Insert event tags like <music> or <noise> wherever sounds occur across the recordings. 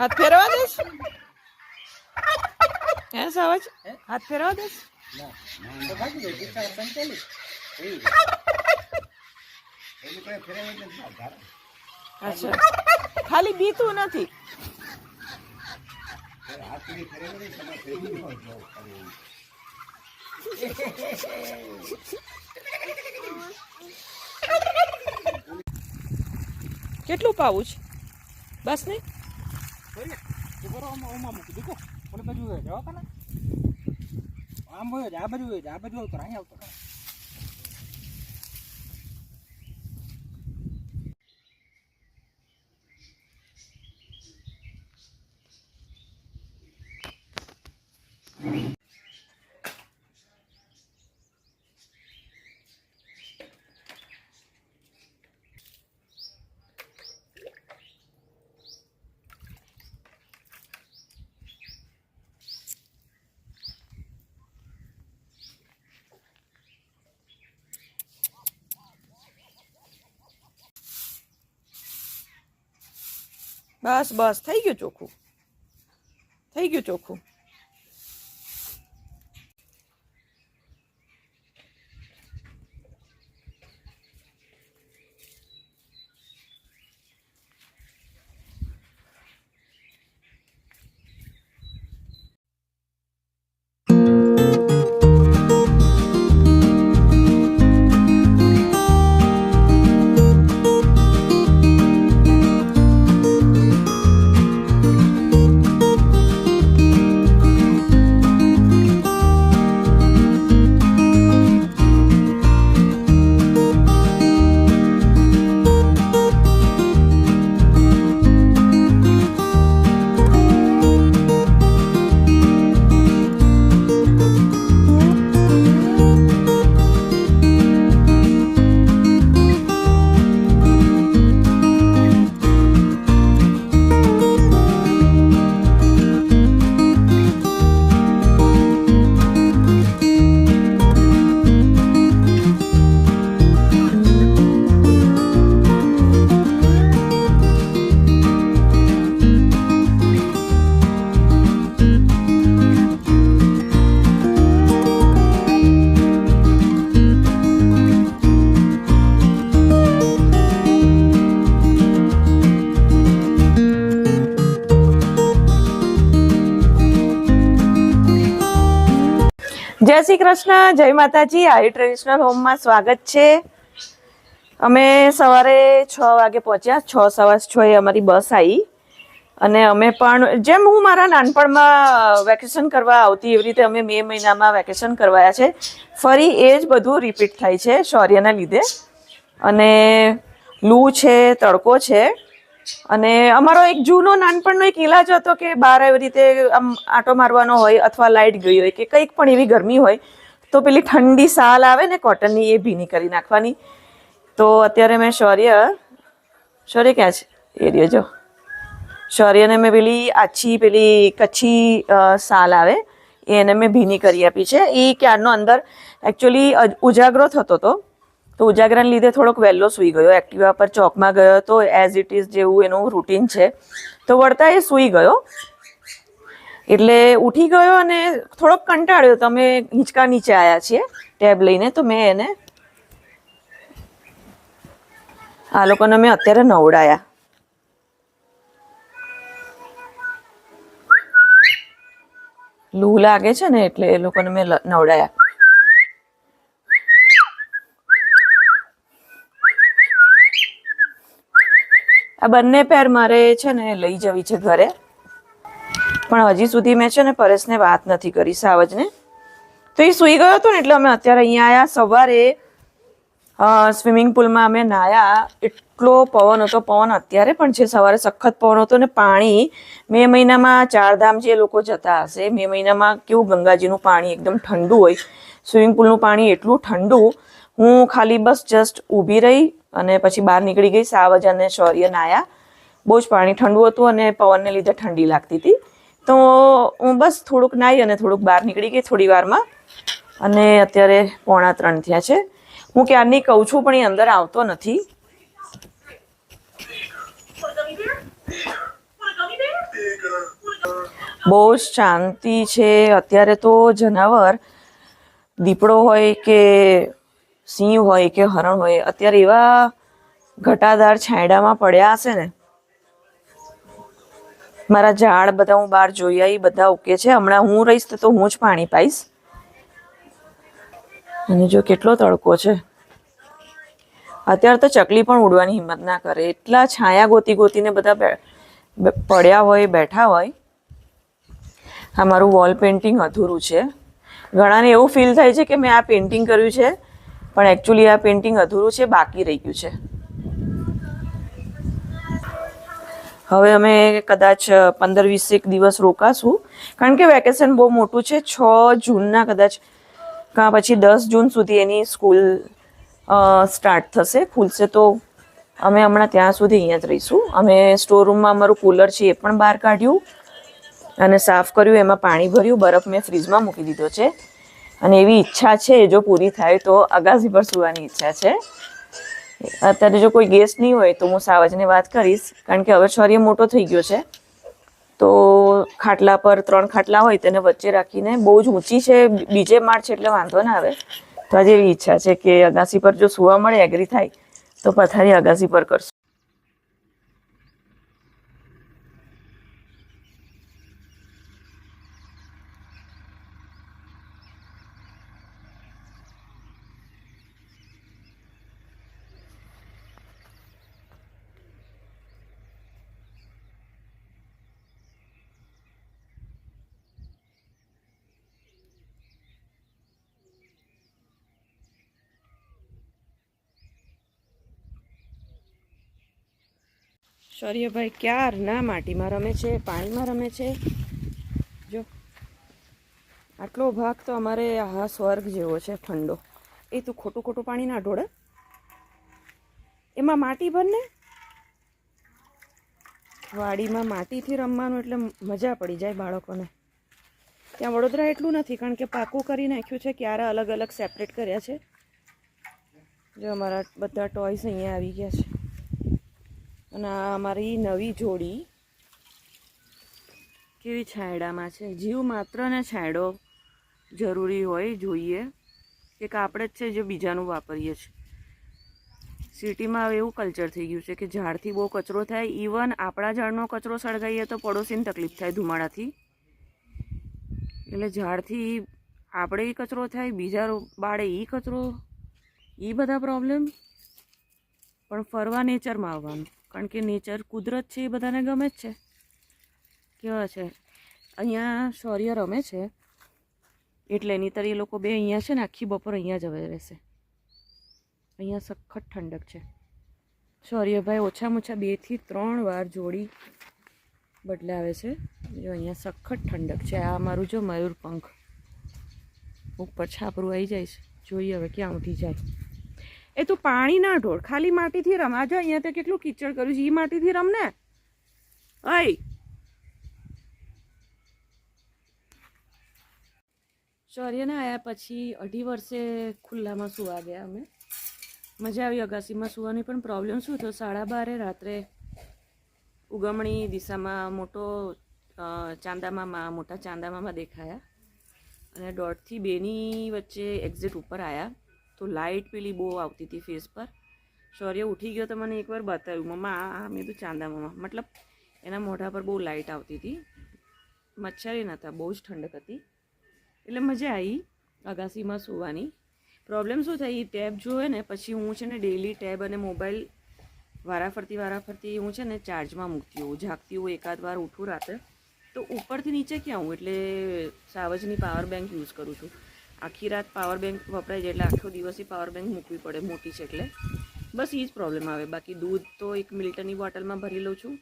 હાથ ફેરવા દઈશ? હે, સાવજ? હાથ ફેરવા ધારા. અચ્છા. ખાલી બીતું નથી. કેટલું પાવું છે? બસ બરાબર એ બરો ઓમાં મૂકી દીધું. ઓલી બાજુ જવા કાને? આમ હોય, આ બાજુ હોય, આ બાજુ આવતો અહીંયા આવતો બસ બસ થઈ ગયું ચોખ્ખું થઈ ગયું ચોખ્ખું શ્રી કૃષ્ણ, જય માતાજી. આયુ ટ્રેડિશનલ હોમમાં સ્વાગત છે. અમે સવારે છ વાગે પહોંચ્યા, છ સવા છ એ અમારી બસ આવી અને અમે પણ, જેમ હું મારા નાનપણમાં વેકેશન કરવા આવતી, એવી રીતે અમે મે મહિનામાં વેકેશન કરવાયા છે. ફરી એ જ બધું રિપીટ થાય છે, શૌર્યના લીધે. અને લૂ છે, તડકો છે. અને અમારો એક જૂનો નાનપણનો એક ઇલાજ હતો કે બહાર એવી રીતે, આમ, આંટો મારવાનો હોય અથવા લાઇટ ગઈ હોય કે કંઈક પણ એવી ગરમી હોય, તો પેલી ઠંડી સાલ આવે ને કોટનની એ ભીની કરી નાખવાની. તો અત્યારે મેં શૌર્ય શૌર્ય ક્યાં છે? એ રહ્યો, જો. શૌર્યને મેં પેલી આછી, પેલી કચ્છી સાલ આવે, એને મેં ભીની કરી આપી છે. એ ક્યારનો અંદર એકચ્યુઅલી ઉજાગરો થતો હતો તો ઉજાગરાને લીધે થોડોક વહેલો સૂઈ ગયો. એક્ટિવા પર ચોકમાં ગયો તો એઝ ઇટ ઇઝ જેવું એનું રૂટીન છે. તો વળતા એ સૂઈ ગયો. એટલે ઉઠી ગયો અને થોડોક કંટાળ્યો. તમે હિંચકા નીચે આવ્યા છીએ ટેબ લઈને, તો મેં એને આ લોકોને મેં અત્યારે નવડાયા. લૂ લાગે છે ને એટલે એ લોકોને મેં નવડાયા. આ બંને પેર મારે છે ને લઈ જવી છે ઘરે. પણ હજી સુધી મેં છે ને પરેશને વાત નથી કરી સાવજને. તો એ સૂઈ ગયો હતો ને એટલે અમે અત્યારે અહીંયા આવ્યા સવારે સ્વિમિંગ પુલમાં અમે નાયા. એટલો પવન હતો. પવન અત્યારે પણ છે. સવારે સખત પવન હતો ને પાણી. મે મહિનામાં ચારધામ જે લોકો જતા હશે, મે મહિનામાં કેવું ગંગાજીનું પાણી એકદમ ઠંડુ હોય. સ્વિમિંગ પુલનું પાણી એટલું ઠંડુ. હું ખાલી બસ જસ્ટ ઊભી રહી. અને પછી બહાર નીકળી ગઈ, સાવજ અને શૌર્ય નાયા બહુ જ પાણી ઠંડુ હતું અને પવનને લીધે ઠંડી લાગતી હતી. તો હું બસ થોડુંક નાહી અને થોડુંક બહાર નીકળી ગઈ થોડી વારમાં. અને અત્યારે પોણા ત્રણ થયા છે. હું ક્યારની કહું છું, પણ એ અંદર આવતો નથી. બહુ જ શાંતિ છે. અત્યારે તો જનાવર, દીપડો હોય કે સિંહ હોય કે હરણ હોય, અત્યારે એવા ઘટાદાર છાંયડામાં પડ્યા હશે ને. મારા ઝાડ બધા હું બહાર જોઈ આવી બધા ઓકે છે. હમણાં હું રહીશ તો હું જ પાણી પાઈશ. અને જો કેટલો તડકો છે. અત્યારે તો ચકલી પણ ઉડવાની હિંમત ના કરે. એટલા છાયા ગોતી ગોતીને બધા પડ્યા હોય, બેઠા હોય. આ મારું વોલ પેઇન્ટિંગ અધૂરું છે. ઘણાને એવું ફીલ થાય છે કે મેં આ પેઇન્ટિંગ કર્યું છે. પણ એકચ્યુઅલી આ પેઇન્ટિંગ અધૂરું છે, બાકી રહી ગયું છે. હવે અમે કદાચ પંદર વીસેક દિવસ રોકાશું. કારણ કે વેકેશન બહુ મોટું છે, છ જૂનના કદાચ, કાં પછી દસ જૂન સુધી એની સ્કૂલ સ્ટાર્ટ થશે. ખુલશે તો અમે હમણાં ત્યાં સુધી અહીંયા જ રહીશું. અમે સ્ટોર રૂમમાં અમારું કુલર છે એ પણ બહાર કાઢ્યું અને સાફ કર્યું, એમાં પાણી ભર્યું. બરફ મેં ફ્રીજમાં મૂકી દીધો છે. અને એવી ઈચ્છા છે, જો પૂરી થાય તો અગાસી પર સુવાની ઈચ્છા છે. અત્યારે જો કોઈ ગેસ્ટ નહીં હોય તો હું સાવજને વાત કરીશ, કારણ કે હવે શૌર્ય મોટો થઈ ગયો છે. તો ખાટલા પર ત્રણ ખાટલા હોય તેને વચ્ચે રાખીને બહુ જ ઊંચી છે, બીજે માળ છે એટલે વાંધો ના આવે. તો આજે એવી ઈચ્છા છે કે અગાસી પર જો સુવા મળે એગ્રી થાય, તો પથારી અગાસી પર કરશું. શૌર્યભાઈ ક્યારના માટીમાં રમે છે, પાણીમાં રમે છે? જો, આટલો ભાગ તો અમારે આ સ્વર્ગ જેવો છે, ઠંડો. એ તું ખોટું ખોટું પાણી ના ઢોળે? એમાં માટી ભરને વાડીમાં માટીથી રમવાનું એટલે મજા પડી જાય બાળકોને. ત્યાં વડોદરા એટલું નથી, કારણ કે પાકું કરી નાખ્યું છે, ક્યારે અલગ અલગ સેપરેટ કર્યા છે. જો અમારા બધા ટોયસ અહીંયા આવી ગયા છે. અને આ અમારી નવી જોડી કેવી છાંયડામાં છે? જીવ માત્રને છાંયડો જરૂરી હોય, જોઈએ. એક આપણે જ છે જે બીજાનું વાપરીએ છીએ. સિટીમાં હવે એવું કલ્ચર થઈ ગયું છે કે ઝાડથી બહુ કચરો થાય. ઇવન આપણા ઝાડનો કચરો સળગાઈએ તો પડોશીને તકલીફ થાય ધુમાડાથી. એટલે ઝાડથી આપણે એ કચરો થાય, બીજા બાળે એ કચરો એ બધા પ્રોબ્લેમ પણ ફરવા નેચરમાં આવવાનું. કારણ કે નેચર કુદરત છે એ બધાને ગમે જ છે. કેવા છે? અહીંયા શૌર્ય રમે છે. એટલે નહીંતર એ લોકો બે અહીંયા છે ને, આખી બપોર અહીંયા જ હવે રહેશે. અહીંયા સખત ઠંડક છે. શૌર્યભાઈ ઓછામાં ઓછા બેથી ત્રણ વાર જોડી બદલાવે છે. જો અહીંયા સખત ઠંડક છે. આ મારું જો મયુર પંખ ઉપર છાપરું આવી જાય છે. જોઈએ હવે ક્યાં ઉઠી જાય. એ તું પાણી ના ઢોળ ખાલી માટીથી રમ. આ અહીંયા તો કેટલું કીચડ કર્યું છે. એ માટીથી રમ ને અય શૌર્યને આવ્યા પછી અઢી વર્ષે ખુલ્લામાં સુવા ગયા અમે. મજા આવી અગાસીમાં સુવાની પણ પ્રોબ્લેમ શું થયો? સાડા બારે રાત્રે ઉગમણી દિશામાં મોટો ચાંદામામાં મોટા ચાંદામામાં દેખાયા. અને દોઢથી બેની વચ્ચે એક્ઝિટ ઉપર આવ્યા તો લાઇટ પેલી બહુ આવતી હતી ફેસ પર. શૌર્ય ઉઠી ગયો તો મને એકવાર બતાવ્યું, મમ્મા, આ મેં તો ચાંદા, મમ્મા. મતલબ એના મોઢા પર બહુ લાઇટ આવતી હતી. મચ્છરી નહોતા બહુ જ ઠંડક હતી. એટલે મજા આવી અગાસીમાં સૂવાની. પ્રોબ્લેમ શું થઈ ટેબ જોવે ને, પછી હું છે ને ડેલી ટેબ અને મોબાઈલ વારાફરતી વારાફરતી હું છે ને ચાર્જમાં મૂકતી હોઉં, જાગતી હોઉં એકાદ વાર, ઉઠું રાતે તો ઉપરથી નીચે ક્યાં હું એટલે સાવજની પાવર બેંક યુઝ કરું છું. આખી રાત પાવર બેંક વપરાય છે એટલે આખો દિવસથી પાવર બેંક મૂકવી પડે, મોટી છે એટલે. બસ એ જ પ્રોબ્લેમ આવે. બાકી દૂધ તો એક મિલ્ટનની બોટલમાં ભરી લઉં છું.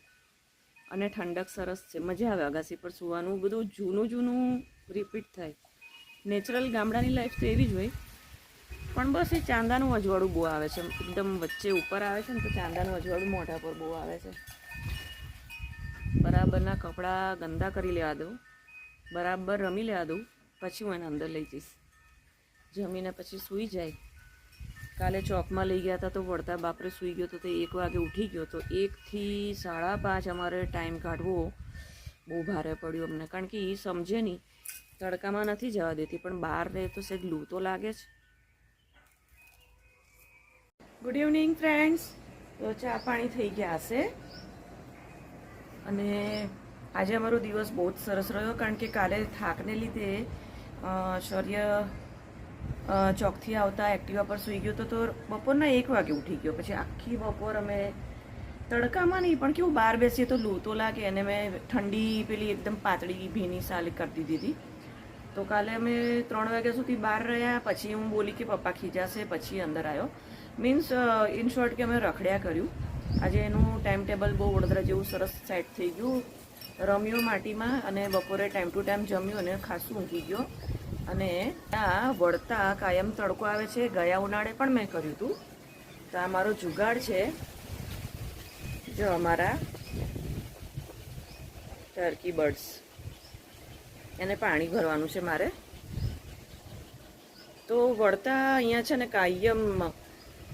અને ઠંડક સરસ છે. મજા આવે અગાસી પર સૂવાનું. બધું જૂનું જૂનું રિપીટ થાય. નેચરલ ગામડાની લાઈફ તો એવી જ હોય. પણ બસ એ ચાંદાનું અજવાળું બહુ આવે છે. એકદમ વચ્ચે ઉપર આવે છે ને તો ચાંદાનું અજવાળું મોઢા પર બહુ આવે છે. બરાબરના કપડાં ગંદા કરી લેવા દઉં. બરાબર રમી લેવા દઉં. પછી હું એને અંદર લઈ જઈશ. જમીને પછી સૂઈ જાય. કાલે ચોકમાં લઈ ગયા હતા તો વળતા બાપરે સૂઈ ગયો તો તે એક વાગે ઉઠી ગયો તો એકથી સાડા પાંચ અમારે ટાઈમ કાઢવો બહુ ભારે પડ્યું અમને. કારણ કે એ સમજે નહીં. તડકામાં નથી જવા દેતી પણ બહાર રહે તો સેજ લૂ તો લાગે જ. ગુડ ઇવનિંગ ફ્રેન્ડ્સ તો ચા પાણી થઈ ગયા હશે. અને આજે અમારો દિવસ બહુ જ સરસ રહ્યો કારણ કે કાલે થાકને લીધે શૌર્ય ચોકથી આવતા એક્ટિવા પર સૂઈ ગયો તો તો બપોરના એક વાગે ઉઠી ગયો. પછી આખી બપોર અમે તડકામાં નહીં, પણ કેવું બહાર બેસીએ તો લૂ લાગે. અને મેં ઠંડી પેલી એકદમ પાતળી ભીની સાલી કરી દીધી તો કાલે અમે ત્રણ વાગ્યા સુધી બહાર રહ્યા. પછી હું બોલી કે પપ્પા ખીજાશે, પછી અંદર આવ્યો. મીન્સ ઇન શોર્ટ કે અમે રખડ્યા કર્યું. આજે એનું ટાઈમ ટેબલ બહુ વડોદરા જેવું સરસ સેટ થઈ ગયું. રમ્યો માટીમાં અને બપોરે ટાઈમ ટુ ટાઈમ જમ્યું અને ખાસું ઊંઘી ગયો. અને આ વળતા કાયમ તડકો આવે છે. ગયા ઉનાળે પણ મેં કર્યું હતું તો. આ મારો જુગાડ છે. જો અમારા ટર્કી બર્ડ્સ એને પાણી ભરવાનું છે મારે. તો વળતા અહીંયા છે ને કાયમ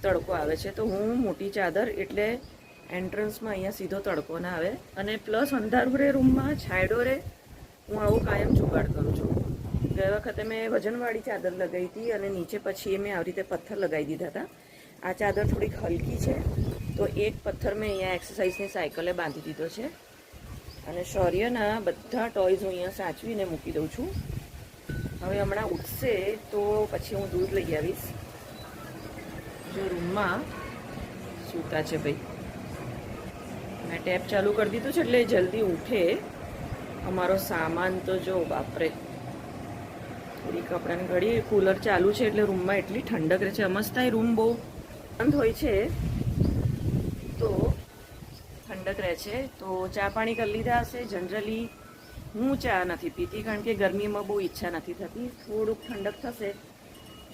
તડકો આવે છે. તો હું મોટી ચાદર એટલે એન્ટ્રન્સમાં અહીંયા સીધો તડકો ના આવે. અને પ્લસ અંધારું રે રૂમમાં છાંયડો રે. હું આવું કાયમ જુગાડ કરું ગઈ વખતે મેં વજનવાળી ચાદર લગાવી હતી અને નીચે પછી મેં આવી રીતે પથ્થર લગાવી દીધા હતા. આ ચાદર થોડીક હલકી છે, તો એક પથ્થર મેં અહીંયા એક્સરસાઇઝની સાયકલે બાંધી દીધો છે. અને શૌર્યના બધા ટોયઝ હું અહીંયા સાચવીને મૂકી દઉં છું. હવે હમણાં ઉઠશે તો પછી હું દૂધ લઈ આવીશ. જો રૂમમાં સૂતા છે ભાઈ. મેં ટેપ ચાલુ કરી દીધું છે એટલે જલ્દી ઉઠે. અમારો સામાન તો જો, બાપરે. થોડી કપડાની ઘડી કુલર ચાલુ છે એટલે રૂમમાં એટલી ઠંડક રહે છે. અમસ્તા રૂમ બહુ બંધ હોય છે, તો ઠંડક રહે છે. તો ચા પાણી કરી લીધા હશે. જનરલી હું ચા નથી પીતી, કારણ કે ગરમીમાં બહુ ઈચ્છા નથી થતી. થોડુંક ઠંડક થશે,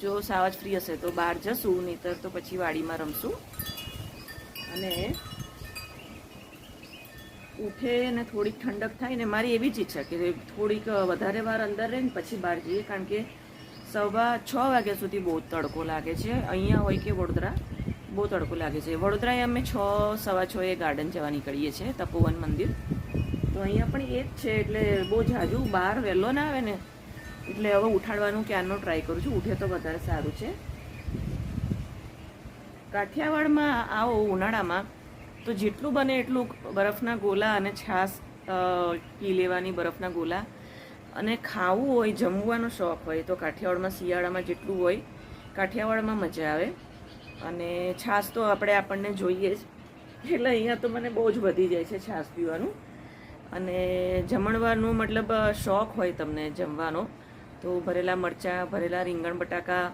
જો સાવજ ફ્રી હશે તો બહાર જશું, નહીતર તો પછી વાડીમાં રમશું. અને ઉઠે અને થોડીક ઠંડક થાય ને મારી એવી જ ઈચ્છા કે થોડીક વધારે વાર અંદર રહે ને પછી બહાર જઈએ. કારણ કે સવા છ વાગ્યા સુધી બહુ તડકો લાગે છે. અહીંયા હોય કે વડોદરા, બહુ તડકો લાગે છે. વડોદરાએ અમે છ, સવા છ એ ગાર્ડન જવા નીકળીએ છીએ, તપોવન મંદિર. તો અહીંયા પણ એ જ છે, એટલે બહુ જાજુ બહાર વહેલો ના આવે ને, એટલે હવે ઉઠાડવાનું ક્યારનો ટ્રાય કરું છું. ઉઠે તો વધારે સારું છે. કાઠિયાવાડમાં આવો ઉનાળામાં તો જેટલું બને એટલું બરફના ગોલા અને છાશ પી લેવાની બરફના ગોલા. અને ખાવું હોય, જમવાનો શોખ હોય, તો કાઠિયાવાડમાં, શિયાળામાં જેટલું હોય, કાઠિયાવાડમાં મજા આવે. અને છાશ તો આપણે આપણને જોઈએ જ. એટલે અહીંયા તો મને બહુ જ વધી જાય છે છાશ પીવાનું. અને જમણવારનો મતલબ શોખ હોય તમને જમવાનો. તો ભરેલા મરચાં, ભરેલા રીંગણ, બટાકા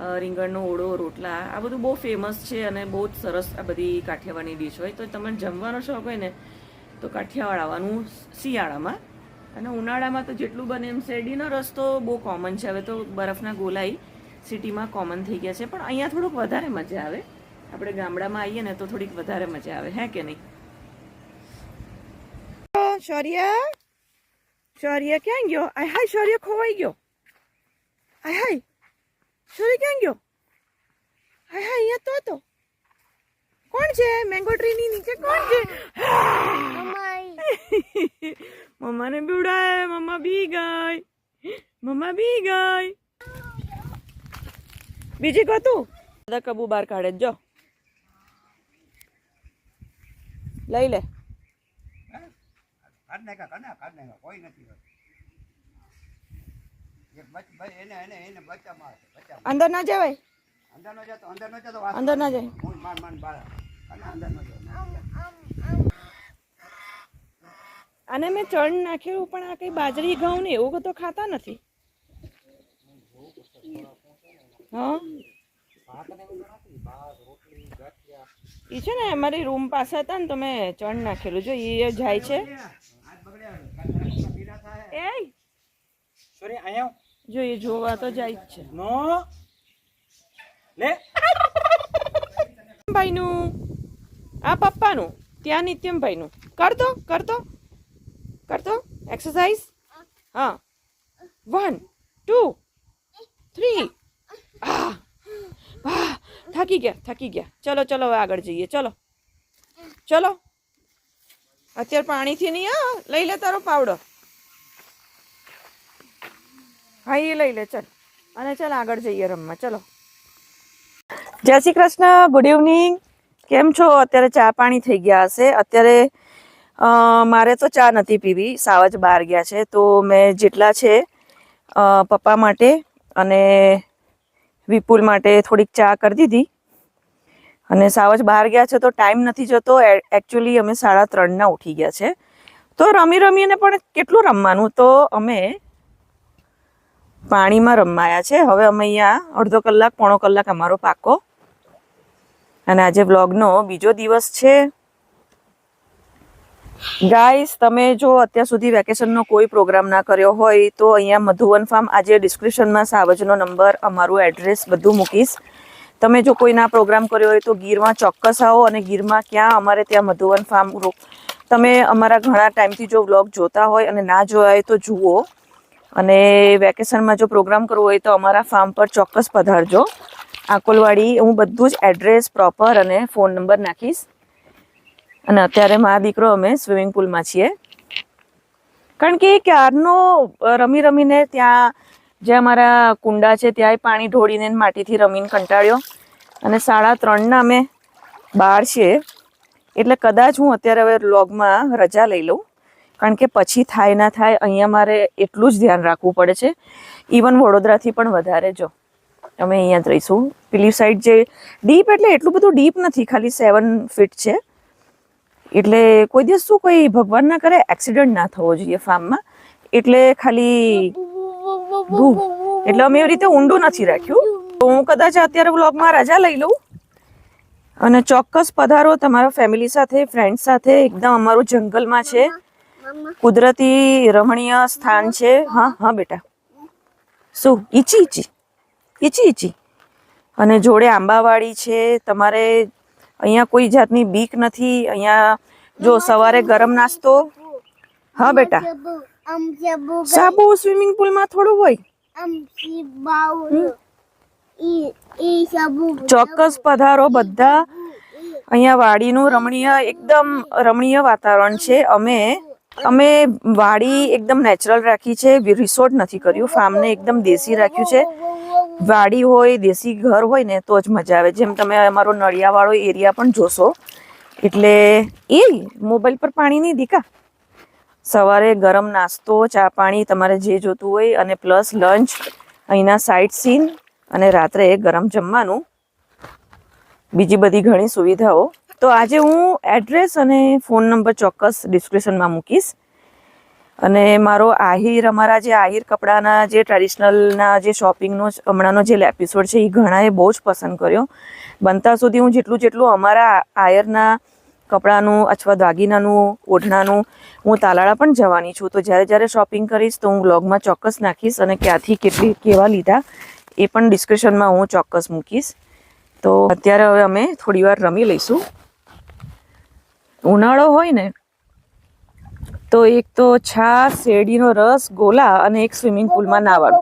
રીંગણનો ઓળો, રોટલા, આ બધું બહુ ફેમસ છે અને બહુ જ સરસ આ બધી કાઠિયાવાડની ડીશ હોય. તો તમને જમવાનો શોખ હોય ને, તો કાઠિયાવાડ આવવાનું શિયાળામાં. અને ઉનાળામાં તો જેટલું બને એમ શેરડીનો રસ તો બહુ કોમન છે. હવે તો બરફના ગોલાઈ સિટીમાં કોમન થઈ ગયા છે. પણ અહીંયા થોડુંક વધારે મજા આવે. આપણે ગામડામાં આવીએ ને તો થોડીક વધારે મજા આવે. હે કે નહીં? શૌર્ય. શૌર્ય ક્યાં ગયો? આય હાય, શૌર્ય ખોવાઈ ગયો. આય હાય. શૌર્ય ક્યાં ગયો? હા હાય અહીંયા તો હતો. કોણ છે? મેંગો ટ્રીની નીચે કોણ છે? મમ્માને બીવડાય મમ્મા બી ગઈ. મમ્મા બી ગઈ. બીજી તું? બધા કબુ બહાર કાઢે જ જો. લઈ લે. કાઢ નાખા કાઢ નાખા કોઈ નથી હોતું. એક બચ ભાઈ એને એને એને બચ્ચામાં હશે બચ્ચામાં અંદર ના જવાય? અંદર નો જતો અંદર નો જતો અંદર ના જાય. બાળા અંદર નો જતો. આને મેં ચણ નાખેલું પણ આ કઈ બાજરી ઘઉં ને એવું તો ખાતા નથી. હા? એ છે ને અમારી રૂમ પાસે હતા ને તો મેં ચણ નાખેલું. જો એ જાય છે. એ સોરી અહીંયા જો એ જોવા તો જાય જ છે. નો. લે. ભાઈનું. આ પપ્પાનું. ત્યાં નિત્યમભાઈનું. કરતો કરતો. કરતો. એક્સરસાઇઝ હા. વન ટુ થ્રી હા વાહ થાકી ગયા થાકી ગયા. ચલો ચલો હવે આગળ જઈએ. ચલો. ચલો. અત્યારે પાણીથી નહીં હા. લઈ લે તારો પાવડો હા, એ લઈ લે, ચલ. અને ચાલ આગળ જઈએ રમવા, ચલો. જય શ્રી કૃષ્ણ ગુડ ઇવનિંગ કેમ છો? અત્યારે ચા પાણી થઈ ગયા હશે. અત્યારે મારે તો ચા નથી પીવી. સાવજ બહાર ગયા છે. તો મેં જેટલા છે પપ્પા માટે અને વિપુલ માટે થોડીક ચા કરી દીધી. અને સાવજ બહાર ગયા છે, તો ટાઈમ નથી જતો. એકચ્યુઅલી અમે સાડા ત્રણના ઉઠી ગયા છે. તો રમી રમીને પણ કેટલું રમવાનું? તો અમે પાણીમાં રમાયા છે. હવે અમે અહીંયા અડધો કલાક, પોણો કલાક અમારો પાકો. અને આજે વ્લોગનો બીજો દિવસ છે. ગાઈસ તમે જો અત્યાર સુધી વેકેશનનો કોઈ પ્રોગ્રામ ના કર્યો હોય, તો અહીંયા મધુવન ફાર્મ આજે ડિસ્ક્રિપ્શનમાં સાવજનો નંબર અમારું એડ્રેસ બધું મૂકીશ. તમે જો કોઈના પ્રોગ્રામ કર્યો હોય તો ગીરમાં ચોક્કસ આવો અને ગીરમાં ક્યાં અમારે ત્યાં મધુવન ફાર્મ તમે અમારા ઘણા ટાઈમથી જો વ્લોગ જોતા હોય અને ના જોયા હોય તો જુઓ. અને વેકેશનમાં જો પ્રોગ્રામ કરવો હોય તો અમારા ફાર્મ પર ચોક્કસ પધારજો. આકોલવાડી, હું બધું જ એડ્રેસ પ્રોપર અને ફોન નંબર નાખીશ. અને અત્યારે મારા દીકરો અમે સ્વિમિંગ પુલમાં છીએ. કારણ કે ક્યારનો રમી રમીને ત્યાં જે અમારા કુંડા છે ત્યાંય પાણી ઢોળીને માટીથી રમીને કંટાળ્યો. અને સાડા ત્રણના અમે બહાર છીએ. એટલે કદાચ હું અત્યારે હવે લોગમાં રજા લઈ લઉં. કારણ કે પછી થાય ના થાય અહીંયા મારે એટલું જ ધ્યાન રાખવું પડે છે. ઇવન વડોદરાથી પણ વધારે જો. અમે અહીંયા જ રહીશું. પેલી સાઈડ જે ડીપ એટલે એટલું બધું ડીપ નથી, ખાલી સેવન ફીટ છે. એટલે કોઈ દિવસ શું કોઈ ભગવાન ના કરે એક્સિડન્ટ ના થવો જોઈએ ફાર્મમાં એટલે ખાલી એટલે અમે એવી રીતે ઊંડું નથી રાખ્યું. તો હું કદાચ અત્યારે વ્લોગમાં રજા લઈ લઉં. અને ચોક્કસ પધારો તમારા ફેમિલી સાથે ફ્રેન્ડ સાથે. એકદમ અમારું જંગલમાં છે. કુદરતી રમણીય સ્થાન છે. હા હા બેટા. શું? ઈચી ઈચી. ઈચી ઈચી. અને જોડે આંબાવાડી છે. તમારે અહીંયા કોઈ જાતની બીક નથી? અહીંયા જો સવારે ગરમ નાસ્તો? હા બેટા. સાબુ સ્વિમિંગ પુલમાં થોડું હોય? ચોક્કસ પધારો બધા. અહીંયા વાડીનું રમણીય એકદમ રમણીય વાતાવરણ છે. અમે અમે વાડી એકદમ નેચરલ રાખી છે રિસોર્ટ નથી કર્યું ફાર્મને એકદમ દેશી રાખ્યું છે. વાડી હોય, દેશી ઘર હોય ને તો જ મજા આવે. જેમ તમે અમારો નળિયાવાળો એરિયા પણ જોશો. એટલે એ મોબાઈલ પર પાણી નહીં દીકા. સવારે ગરમ નાસ્તો, ચા પાણી તમારે જે જોતું હોય અને પ્લસ લંચ અહીંના સાઇટ સીન અને રાત્રે ગરમ જમવાનું. બીજી બધી ઘણી સુવિધાઓ. તો આજે હું એડ્રેસ અને ફોન નંબર ચોક્કસ ડિસ્ક્રિપ્શનમાં મૂકીશ. અને મારો આહિર, અમારા જે આહિર કપડાના જે ટ્રેડિશનલના જે શોપિંગનો હમણાંનો જે એપિસોડ છે, એ ઘણાએ બહુ જ પસંદ કર્યો. બનતા સુધી હું જેટલું જેટલું અમારા આયરના કપડાનું અથવા દાગીનાનું, ઓઢણાનું, હું તાલાળા પણ જવાની છું. તો જ્યારે જ્યારે શોપિંગ કરીશ તો હું બ્લોગમાં ચોક્કસ નાખીશ અને ક્યાંથી કેટલી, કેવા લીધા, એ પણ ડિસ્ક્રિપ્શનમાં હું ચોક્કસ મૂકીશ. તો અત્યારે હવે અમે થોડીવાર રમી લઈશું. ઉનાળો હોય ને, તો એક તો છાસ, શેરડીનો રસ, ગોલા અને એક સ્વિમિંગ પુલમાં નાવાનું.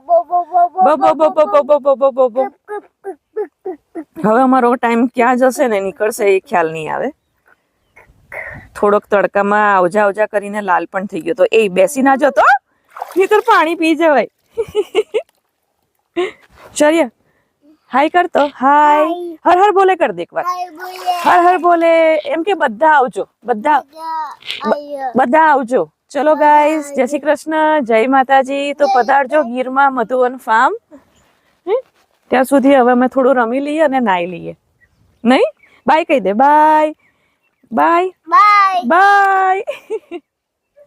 હવે અમારો ટાઈમ ક્યાં જશે ને નીકળશે એ ખ્યાલ નહીં આવે. થોડોક તડકામાં આવજા આવજા કરીને લાલ પણ થઈ ગયો તો. એ બેસી ના જતો નહીતર પાણી પી જવાય. <laughs> ચર્યા. હાય કરતો હાય. હર હર બોલે કર દે એક વાર આઈ બોલે. હર હર બોલે. એમ કે બધા આવજો. બધા બધા આવજો. ચલો ગાઈસ જય શ્રી કૃષ્ણ જય માતાજી. તો પધારજો ગીરમાં મધુવન ફાર્મ? ત્યાં સુધી હવે અમે થોડું રમી લઈએ અને નાઈ લઈએ. નહીં? બાય કહી દે. Bye bye bye bye